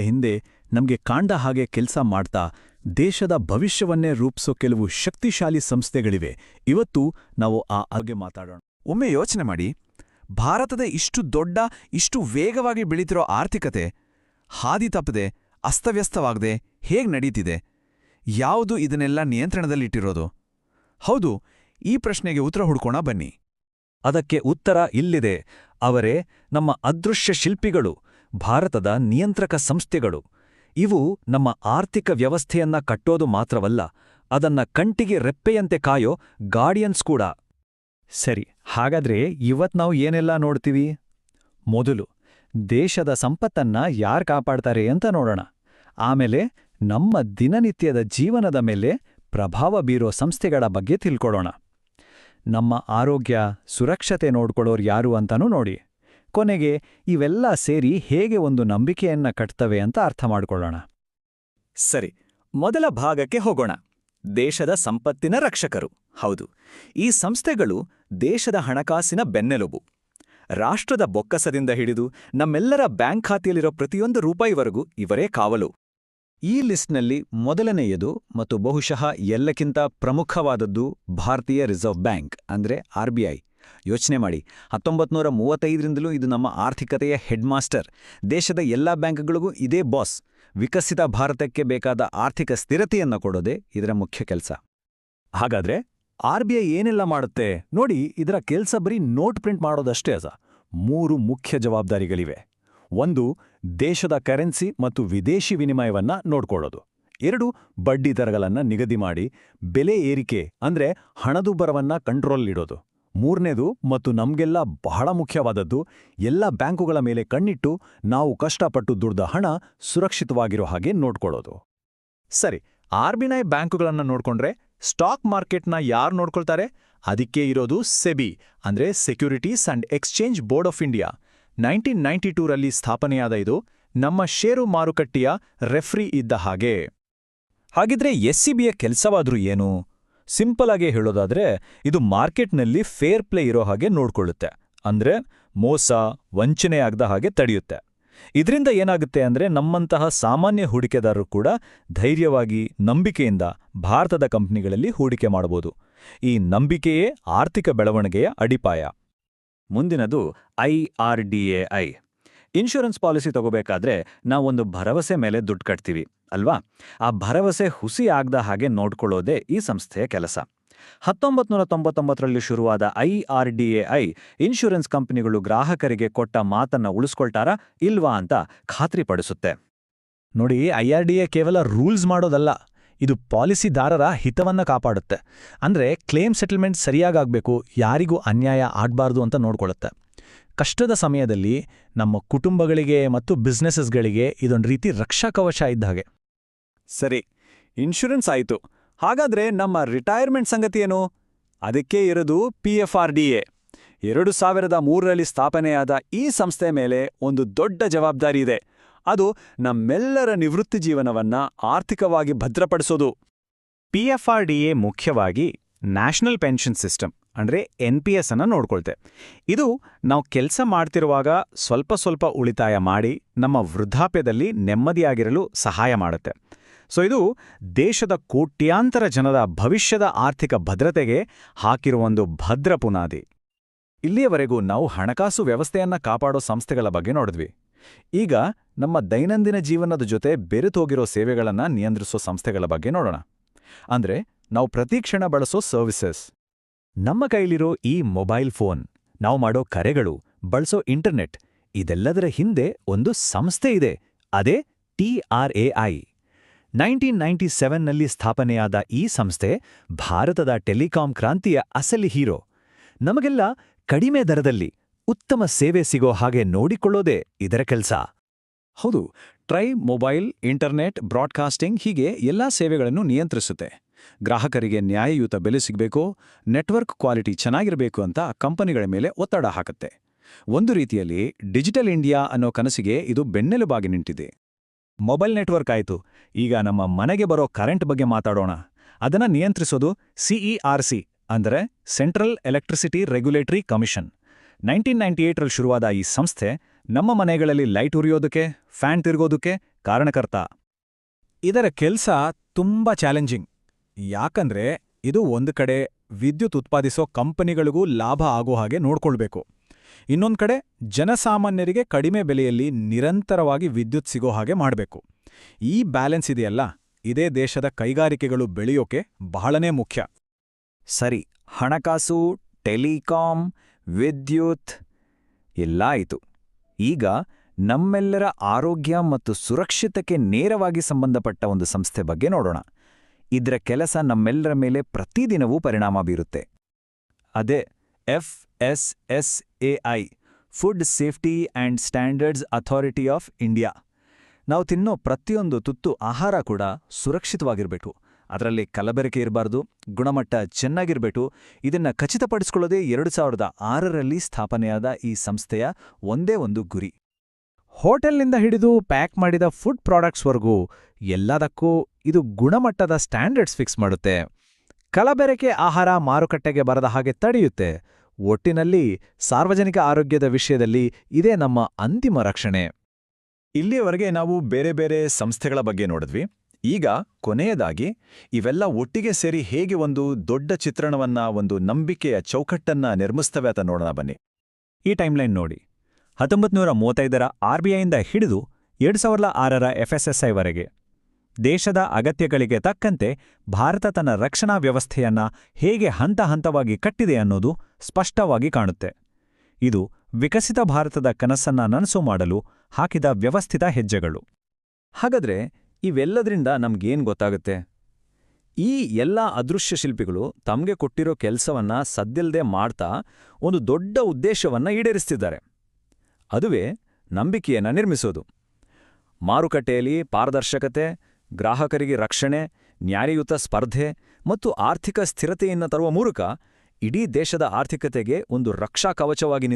ಹಿಂದೆ ನಮ್ಗೆ ಕಾಂಡ ಹಾಗೆ ಕೆಲ್ಸ ಮಾಡ್ತಾ ದೇಶದ ಭವಿಷ್ಯವನ್ನೇ ರೂಪಿಸೋ ಕೆಲವು ಶಕ್ತಿಶಾಲಿ ಸಂಸ್ಥೆಗಳಿವೆ. ಇವತ್ತು ನಾವು ಆ ಬಗ್ಗೆ ಮಾತಾಡೋಣ. ಒಮ್ಮೆ ಯೋಚನೆ ಮಾಡಿ. ಭಾರತದ ಇಷ್ಟು ದೊಡ್ಡ, ಇಷ್ಟು ವೇಗವಾಗಿ ಬೆಳೀತಿರೋ ಆರ್ಥಿಕತೆ ಹಾದಿ ತಪ್ಪದೆ, ಅಸ್ತವ್ಯಸ್ತವಾಗದೆ ಹೇಗ್ ನಡೀತಿದೆ? ಯಾವುದು ಇದನ್ನೆಲ್ಲ ನಿಯಂತ್ರಣದಲ್ಲಿಟ್ಟಿರೋದು ಹೌದು, ಈ ಪ್ರಶ್ನೆಗೆ ಉತ್ತರ ಹುಡ್ಕೋಣ ಬನ್ನಿ. ಅದಕ್ಕೆ ಉತ್ತರ ಇಲ್ಲಿದೆ. ಅವರೇ ನಮ್ಮ ಅದೃಶ್ಯ ಶಿಲ್ಪಿಗಳು. ಭಾರತದ ನಿಯಂತ್ರಕ ಸಂಸ್ಥೆಗಳು. ಇವು ನಮ್ಮ ಆರ್ಥಿಕ ವ್ಯವಸ್ಥೆಯನ್ನ ಕಟ್ಟೋದು ಮಾತ್ರವಲ್ಲ, ಅದನ್ನ ಕಂಟಿಗೆ ರೆಪ್ಪೆಯಂತೆ ಕಾಯೋ ಗಾರ್ಡಿಯನ್ಸ್ ಕೂಡ. ಸರಿ, ಹಾಗಾದ್ರೆ ಇವತ್ ನಾವು ಏನೆಲ್ಲ ನೋಡ್ತೀವಿ? ಮೊದಲು, ದೇಶದ ಸಂಪತ್ತನ್ನ ಯಾರ್ ಕಾಪಾಡ್ತಾರೆ ಅಂತ ನೋಡೋಣ. ಆಮೇಲೆ, ನಮ್ಮ ದಿನನಿತ್ಯದ ಜೀವನದ ಮೇಲೆ ಪ್ರಭಾವ ಬೀರೋ ಸಂಸ್ಥೆಗಳ ಬಗ್ಗೆ ತಿಳ್ಕೊಳ್ಳೋಣ ನಮ್ಮ ಆರೋಗ್ಯ, ಸುರಕ್ಷತೆ ನೋಡ್ಕೊಳ್ಳೋರು ಯಾರು ಅಂತನೂ ನೋಡಿ. ಕೊನೆಗೆ ಇವೆಲ್ಲ ಸೇರಿ ಹೇಗೆ ಒಂದು ನಂಬಿಕೆಯನ್ನ ಕಟ್ತವೆ ಅಂತ ಅರ್ಥ ಮಾಡಿಕೊಳ್ಳೋಣ. ಸರಿ, ಮೊದಲ ಭಾಗಕ್ಕೆ ಹೋಗೋಣ. ದೇಶದ ಸಂಪತ್ತಿನ ರಕ್ಷಕರು. ಹೌದು, ಈ ಸಂಸ್ಥೆಗಳು ದೇಶದ ಹಣಕಾಸಿನ ಬೆನ್ನೆಲುಬು. ರಾಷ್ಟ್ರದ ಬೊಕ್ಕಸದಿಂದ ಹಿಡಿದು ನಮ್ಮೆಲ್ಲರ ಬ್ಯಾಂಕ್ ಖಾತೆಯಲ್ಲಿರೋ ಪ್ರತಿಯೊಂದು ರೂಪಾಯಿವರೆಗೂ ಇವರೇ ಕಾವಲು. ಈ ಲಿಸ್ಟ್ನಲ್ಲಿ ಮೊದಲನೆಯದು ಮತ್ತು ಬಹುಶಃ ಎಲ್ಲಕ್ಕಿಂತ ಪ್ರಮುಖವಾದದ್ದು ಭಾರತೀಯ ರಿಸರ್ವ್ ಬ್ಯಾಂಕ್, ಅಂದ್ರೆ ಆರ್ಬಿಐ ಯೋಚನೆ ಮಾಡಿ. ಹತ್ತೊಂಬತ್ನೂರ ಮೂವತ್ತೈದರಿಂದಲೂ ಇದು ನಮ್ಮ ಆರ್ಥಿಕತೆಯ ಹೆಡ್ ಮಾಸ್ಟರ್ ದೇಶದ ಎಲ್ಲಾ ಬ್ಯಾಂಕ್ಗಳಿಗೂ ಇದೇ ಬಾಸ್. ವಿಕಸಿತ ಭಾರತಕ್ಕೆ ಬೇಕಾದ ಆರ್ಥಿಕ ಸ್ಥಿರತೆಯನ್ನು ಕೊಡೋದೇ ಇದರ ಮುಖ್ಯ ಕೆಲಸ. ಹಾಗಾದ್ರೆ ಆರ್ಬಿಐ ಏನೆಲ್ಲ ಮಾಡುತ್ತೆ? ನೋಡಿ, ಇದರ ಕೆಲಸ ಬರೀ ನೋಟ್ ಪ್ರಿಂಟ್ ಮಾಡೋದಷ್ಟೇ ಅಸ ಮೂರು ಮುಖ್ಯ ಜವಾಬ್ದಾರಿಗಳಿವೆ. ಒಂದು, ದೇಶದ ಕರೆನ್ಸಿ ಮತ್ತು ವಿದೇಶಿ ವಿನಿಮಯವನ್ನ ನೋಡ್ಕೊಳ್ಳೋದು. ಎರಡು, ಬಡ್ಡಿ ದರಗಳನ್ನ ನಿಗದಿ ಮಾಡಿ, ಬೆಲೆ ಏರಿಕೆ, ಅಂದ್ರೆ ಹಣದುಬ್ಬರವನ್ನ ಕಂಟ್ರೋಲ್ಲಿಡೋದು ಮೂರನೇದು ಮತ್ತು ನಮ್ಗೆಲ್ಲ ಬಹಳ ಮುಖ್ಯವಾದದ್ದು, ಎಲ್ಲ ಬ್ಯಾಂಕುಗಳ ಮೇಲೆ ಕಣ್ಣಿಟ್ಟು ನಾವು ಕಷ್ಟಪಟ್ಟು ದುಡ್ದ ಹಣ ಸುರಕ್ಷಿತವಾಗಿರೋ ಹಾಗೆ ನೋಡ್ಕೊಳ್ಳೋದು. ಸರಿ, ಆರ್ಬಿಐ ಬ್ಯಾಂಕುಗಳನ್ನು ನೋಡ್ಕೊಂಡ್ರೆ ಸ್ಟಾಕ್ ಮಾರ್ಕೆಟ್ನ ಯಾರು ನೋಡ್ಕೊಳ್ತಾರೆ? ಅದಕ್ಕೆ ಇರೋದು ಸೆಬಿ, ಅಂದ್ರೆ securities and exchange board of India. Nineteen ninety ಟೂರಲ್ಲಿ ಸ್ಥಾಪನೆಯಾದ ಇದು ನಮ್ಮ ಷೇರು ಮಾರುಕಟ್ಟೆಯ ರೆಫ್ರಿ ಇದ್ದ ಹಾಗೆ. ಹಾಗಿದ್ರೆ ಎಸ್ಸಿಬಿಯ ಕೆಲಸವಾದ್ರೂ ಏನು? ಸಿಂಪಲ್ ಆಗಿ ಹೇಳೋದಾದ್ರೆ, ಇದು ಮಾರ್ಕೆಟ್ನಲ್ಲಿ ಫೇರ್ ಪ್ಲೇ ಇರೋ ಹಾಗೆ ನೋಡ್ಕೊಳ್ಳುತ್ತೆ. ಅಂದ್ರೆ ಮೋಸ, ವಂಚನೆ ಆಗದ ಹಾಗೆ ತಡೆಯುತ್ತೆ. ಇದರಿಂದ ಏನಾಗುತ್ತೆ ಅಂದ್ರೆ ನಮ್ಮಂತಹ ಸಾಮಾನ್ಯ ಹೂಡಿಕೆದಾರರು ಕೂಡ ಧೈರ್ಯವಾಗಿ, ನಂಬಿಕೆಯಿಂದ ಭಾರತದ ಕಂಪ್ನಿಗಳಲ್ಲಿ ಹೂಡಿಕೆ ಮಾಡಬಹುದು. ಈ ನಂಬಿಕೆಯೇ ಆರ್ಥಿಕ ಬೆಳವಣಿಗೆಯ ಅಡಿಪಾಯ. ಮುಂದಿನದು ಐಆರ್ಡಿಎಐ ಇನ್ಶೂರೆನ್ಸ್ ಪಾಲಿಸಿ ತಗೋಬೇಕಾದ್ರೆ ನಾವೊಂದು ಭರವಸೆ ಮೇಲೆ ದುಡ್ಡು ಕಟ್ತೀವಿ. ಅಲ್ವಾ? ಆ ಭರವಸೆ ಹುಸಿ ಆಗದ ಹಾಗೆ ನೋಡ್ಕೊಳ್ಳೋದೇ ಈ ಸಂಸ್ಥೆಯ ಕೆಲಸ. ಹತ್ತೊಂಬತ್ತು ನೂರ ತೊಂಬತ್ತೊಂಬತ್ತರಲ್ಲಿ ಶುರುವಾದ I R D A I insurance ಕಂಪನಿಗಳು ಗ್ರಾಹಕರಿಗೆ ಕೊಟ್ಟ ಮಾತನ್ನ ಉಳಿಸ್ಕೊಳ್ತಾರಾ ಇಲ್ವಾ ಅಂತ ಖಾತ್ರಿಪಡಿಸುತ್ತೆ ನೋಡಿ, ಐ ಆರ್ ಡಿ ಎ ಕೇವಲ ರೂಲ್ಸ್ ಮಾಡೋದಲ್ಲ, ಇದು ಪಾಲಿಸಿದಾರರ ಹಿತವನ್ನ ಕಾಪಾಡುತ್ತೆ. ಅಂದ್ರೆ ಕ್ಲೇಮ್ ಸೆಟಲ್ಮೆಂಟ್ ಸರಿಯಾಗಬೇಕು ಯಾರಿಗೂ ಅನ್ಯಾಯ ಆಗ್ಬಾರ್ದು ಅಂತ ನೋಡ್ಕೊಳ್ಳುತ್ತೆ. ಕಷ್ಟದ ಸಮಯದಲ್ಲಿ ನಮ್ಮ ಕುಟುಂಬಗಳಿಗೆ ಮತ್ತು ಬಿಸ್ನೆಸಸ್ಗಳಿಗೆ ಇದೊಂದು ರೀತಿ ರಕ್ಷಾ ಕವಚ ಇದ್ದ ಹಾಗೆ. ಸರಿ, ಇನ್ಶೂರೆನ್ಸ್ ಆಯಿತು. ಹಾಗಾದ್ರೆ ನಮ್ಮ ರಿಟೈರ್ಮೆಂಟ್ ಸಂಗತಿಯೇನು? ಅದಕ್ಕೆ ಇರೋದು P F R D A. ಎರಡು ಸಾವಿರದ ಮೂರರಲ್ಲಿ ಸ್ಥಾಪನೆಯಾದ ಈ ಸಂಸ್ಥೆ ಮೇಲೆ ಒಂದು ದೊಡ್ಡ ಜವಾಬ್ದಾರಿ ಇದೆ. ಅದು ನಮ್ಮೆಲ್ಲರ ನಿವೃತ್ತಿ ಜೀವನವನ್ನ ಆರ್ಥಿಕವಾಗಿ ಭದ್ರಪಡಿಸೋದು. P F R D A ಮುಖ್ಯವಾಗಿ ನ್ಯಾಷನಲ್ ಪೆನ್ಷನ್ ಸಿಸ್ಟಮ್, ಅಂದ್ರೆ ಎನ್ ಪಿ ಎಸ್ ಅನ್ನು ನೋಡ್ಕೊಳ್ತೆ. ಇದು ನಾವು ಕೆಲಸ ಮಾಡ್ತಿರುವಾಗ ಸ್ವಲ್ಪ ಸ್ವಲ್ಪ ಉಳಿತಾಯ ಮಾಡಿ ನಮ್ಮ ವೃದ್ಧಾಪ್ಯದಲ್ಲಿ ನೆಮ್ಮದಿಯಾಗಿರಲು ಸಹಾಯ ಮಾಡುತ್ತೆ. ಸೊ ಇದು ದೇಶದ ಕೋಟ್ಯಾಂತರ ಜನರ ಭವಿಷ್ಯದ ಆರ್ಥಿಕ ಭದ್ರತೆಗೆ ಹಾಕಿರುವ ಒಂದು ಭದ್ರ ಪುನಾದಿ. ಇಲ್ಲಿಯವರೆಗೂ ನಾವು ಹಣಕಾಸು ವ್ಯವಸ್ಥೆಯನ್ನ ಕಾಪಾಡೋ ಸಂಸ್ಥೆಗಳ ಬಗ್ಗೆ ನೋಡಿದ್ವಿ. ಈಗ ನಮ್ಮ ದೈನಂದಿನ ಜೀವನದ ಜೊತೆ ಬೆರೆತೋಗಿರೋ ಸೇವೆಗಳನ್ನ ನಿಯಂತ್ರಿಸೋ ಸಂಸ್ಥೆಗಳ ಬಗ್ಗೆ ನೋಡೋಣ. ಅಂದ್ರೆ ನಾವು ಪ್ರತೀಕ್ಷಣ ಬಳಸೋ ಸರ್ವಿಸಸ್ ನಮ್ಮ ಕೈಲಿರೋ ಈ ಮೊಬೈಲ್ ಫೋನ್ ನಾವು ಮಾಡೋ ಕರೆಗಳು, ಬಳಸೋ ಇಂಟರ್ನೆಟ್ ಇದೆಲ್ಲದರ ಹಿಂದೆ ಒಂದು ಸಂಸ್ಥೆ ಇದೆ, ಅದೇ ಟಿಆರ್ಎಐ ನೈನ್ಟೀನ್ ನೈಂಟಿ ಸೆವೆನ್ನಲ್ಲಿ ಸ್ಥಾಪನೆಯಾದ ಈ ಸಂಸ್ಥೆ ಭಾರತದ ಟೆಲಿಕಾಂ ಕ್ರಾಂತಿಯ ಅಸಲಿ ಹೀರೋ. ನಮಗೆಲ್ಲ ಕಡಿಮೆ ದರದಲ್ಲಿ ಉತ್ತಮ ಸೇವೆ ಸಿಗೋ ಹಾಗೆ ನೋಡಿಕೊಳ್ಳೋದೇ ಇದರ ಕೆಲಸ. ಹೌದು, ಟ್ರೈ, ಮೊಬೈಲ್, ಇಂಟರ್ನೆಟ್, ಬ್ರಾಡ್ಕಾಸ್ಟಿಂಗ್ ಹೀಗೆ ಎಲ್ಲಾ ಸೇವೆಗಳನ್ನು ನಿಯಂತ್ರಿಸುತ್ತೆ. ಗ್ರಾಹಕರಿಗೆ ನ್ಯಾಯಯುತ ಬೆಲೆ ಸಿಗಬೇಕು, ನೆಟ್ವರ್ಕ್ ಕ್ವಾಲಿಟಿ ಚೆನ್ನಾಗಿರಬೇಕು ಅಂತ ಕಂಪನಿಗಳ ಮೇಲೆ ಒತ್ತಡ ಹಾಕುತ್ತೆ. ಒಂದು ರೀತಿಯಲ್ಲಿ ಡಿಜಿಟಲ್ ಇಂಡಿಯಾ ಅನ್ನೋ ಕನಸಿಗೆ ಇದು ಬೆನ್ನೆಲುಬಾಗಿ ನಿಂತಿದೆ. ಮೊಬೈಲ್ ನೆಟ್ವರ್ಕ್ ಆಯಿತು. ಈಗ ನಮ್ಮ ಮನೆಗೆ ಬರೋ ಕರೆಂಟ್ ಬಗ್ಗೆ ಮಾತಾಡೋಣ. ಅದನ್ನ ನಿಯಂತ್ರಿಸೋದು ಸಿಇಆರ್ಸಿ ಅಂದರೆ central electricity regulatory commission. Nineteen ninety ಏಟ್ರಲ್ಲಿ ಶುರುವಾದ ಈ ಸಂಸ್ಥೆ ನಮ್ಮ ಮನೆಗಳಲ್ಲಿ ಲೈಟ್ ಉರಿಯೋದಕ್ಕೆ, ಫ್ಯಾನ್ ತಿರುಗೋದಕ್ಕೆ ಕಾರಣಕರ್ತ. ಇದರ ಕೆಲಸ ತುಂಬಾ ಚಾಲೆಂಜಿಂಗ್. ಯಾಕಂದ್ರೆ ಇದು ಒಂದು ಕಡೆ ವಿದ್ಯುತ್ ಉತ್ಪಾದಿಸೋ ಕಂಪನಿಗಳಿಗೂ ಲಾಭ ಆಗೋ ಹಾಗೆ ನೋಡ್ಕೊಳ್ಬೇಕು. ಇನ್ನೊಂದ್ ಕಡೆ, ಜನಸಾಮಾನ್ಯರಿಗೆ ಕಡಿಮೆ ಬೆಲೆಯಲ್ಲಿ ನಿರಂತರವಾಗಿ ವಿದ್ಯುತ್ ಸಿಗೋ ಹಾಗೆ ಮಾಡಬೇಕು. ಈ ಬ್ಯಾಲೆನ್ಸ್ ಇದೆಯಲ್ಲ? ಇದೇ ದೇಶದ ಕೈಗಾರಿಕೆಗಳು ಬೆಳೆಯೋಕೆ ಬಹಳನೇ ಮುಖ್ಯ. ಸರಿ, ಹಣಕಾಸು, ಟೆಲಿಕಾಂ, ವಿದ್ಯುತ್ ಎಲ್ಲ ಆಯಿತು. ಈಗ ನಮ್ಮೆಲ್ಲರ ಆರೋಗ್ಯ ಮತ್ತು ಸುರಕ್ಷಿತಕ್ಕೆ ನೇರವಾಗಿ ಸಂಬಂಧಪಟ್ಟ ಒಂದು ಸಂಸ್ಥೆ ಬಗ್ಗೆ ನೋಡೋಣ. ಇದರ ಕೆಲಸ ನಮ್ಮೆಲ್ಲರ ಮೇಲೆ ಪ್ರತಿದಿನವೂ ಪರಿಣಾಮ ಬೀರುತ್ತೆ. ಅದೇ, F S S A food safety and standards authority of India ನಾವು ತಿನ್ನೋ ಪ್ರತಿಯೊಂದು ತುತ್ತು ಆಹಾರ ಕೂಡ ಸುರಕ್ಷಿತವಾಗಿರಬೇಕು. ಅದರಲ್ಲಿ ಕಲಬೆರಕೆ ಇರಬಾರ್ದು, ಗುಣಮಟ್ಟ ಚೆನ್ನಾಗಿರಬೇಕು. ಇದನ್ನ ಖಚಿತಪಡಿಸಿಕೊಳ್ಳೋದೇ ಎರಡು ಸಾವಿರದ ಆರರಲ್ಲಿ ಸ್ಥಾಪನೆಯಾದ ಈ ಸಂಸ್ಥೆಯ ಒಂದೇ ಒಂದು ಗುರಿ. ಹೋಟೆಲ್ನಿಂದ ಹಿಡಿದು ಪ್ಯಾಕ್ ಮಾಡಿದ ಫುಡ್ ಪ್ರಾಡಕ್ಟ್ಸ್ವರೆಗೂ ಎಲ್ಲದಕ್ಕೂ ಇದು ಗುಣಮಟ್ಟದ ಸ್ಟ್ಯಾಂಡರ್ಡ್ಸ್ ಫಿಕ್ಸ್ ಮಾಡುತ್ತೆ. ಕಲಬೆರಕೆ ಆಹಾರ ಮಾರುಕಟ್ಟೆಗೆ ಬರದ ಹಾಗೆ ತಡೆಯುತ್ತೆ. ಒಟ್ಟಿನಲ್ಲಿ ಸಾರ್ವಜನಿಕ ಆರೋಗ್ಯದ ವಿಷಯದಲ್ಲಿ ಇದೇ ನಮ್ಮ ಅಂತಿಮ ರಕ್ಷಣೆ. ಇಲ್ಲಿಯವರೆಗೆ ನಾವು ಬೇರೆ ಬೇರೆ ಸಂಸ್ಥೆಗಳ ಬಗ್ಗೆ ನೋಡಿದ್ವಿ. ಈಗ ಕೊನೆಯದಾಗಿ ಇವೆಲ್ಲ ಒಟ್ಟಿಗೆ ಸೇರಿ ಹೇಗೆ ಒಂದು ದೊಡ್ಡ ಚಿತ್ರಣವನ್ನ, ಒಂದು ನಂಬಿಕೆಯ ಚೌಕಟ್ಟನ್ನ ನಿರ್ಮಿಸ್ತವೆ ಅಂತ ನೋಡೋಣ ಬನ್ನಿ. ಈ ಟೈಮ್ಲೈನ್ ನೋಡಿ. ಹತ್ತೊಂಬತ್ತು ನೂರ ಮೂವತ್ತೈದರ ಆರ್ಬಿಐಯಿಂದ ಹಿಡಿದು ಎರಡು ಸಾವಿರದ ಆರರ ಎಫ್ಎಸ್ಎಸ್ಐವರೆಗೆ ದೇಶದ ಅಗತ್ಯಗಳಿಗೆ ತಕ್ಕಂತೆ ಭಾರತ ತನ್ನ ರಕ್ಷಣಾ ವ್ಯವಸ್ಥೆಯನ್ನ ಹೇಗೆ ಹಂತ ಹಂತವಾಗಿ ಕಟ್ಟಿದೆ ಅನ್ನೋದು ಸ್ಪಷ್ಟವಾಗಿ ಕಾಣುತ್ತೆ. ಇದು ವಿಕಸಿತ ಭಾರತದ ಕನಸನ್ನ ನನಸು ಮಾಡಲು ಹಾಕಿದ ವ್ಯವಸ್ಥಿತ ಹೆಜ್ಜೆಗಳು. ಹಾಗಾದ್ರೆ ಇವೆಲ್ಲದ್ರಿಂದ ನಮ್ಗೇನ್ ಗೊತ್ತಾಗುತ್ತೆ? ಈ ಎಲ್ಲ ಅದೃಶ್ಯ ಶಿಲ್ಪಿಗಳು ತಮಗೆ ಕೊಟ್ಟಿರೋ ಕೆಲಸವನ್ನ ಸದ್ದಿಲ್ದೆ ಮಾಡ್ತಾ ಒಂದು ದೊಡ್ಡ ಉದ್ದೇಶವನ್ನ ಈಡೇರಿಸ್ತಿದ್ದಾರೆ. ಅದುವೇ ನಂಬಿಕೆಯನ್ನ ನಿರ್ಮಿಸೋದು. ಮಾರುಕಟ್ಟೆಯಲ್ಲಿ ಪಾರದರ್ಶಕತೆ ಗ್ರಾಹಕರಿಗೆ ರಕ್ಷಣೆ, ನ್ಯಾಯಯುತ ಸ್ಪರ್ಧೆ ಮತ್ತು ಆರ್ಥಿಕ ಸ್ಥಿರತೆಯನ್ನು ತರುವ ಮೂಲಕ ಇಡೀ ದೇಶದ ಆರ್ಥಿಕತೆಗೆ ಒಂದು ರಕ್ಷಾ ಕವಚವಾಗಿ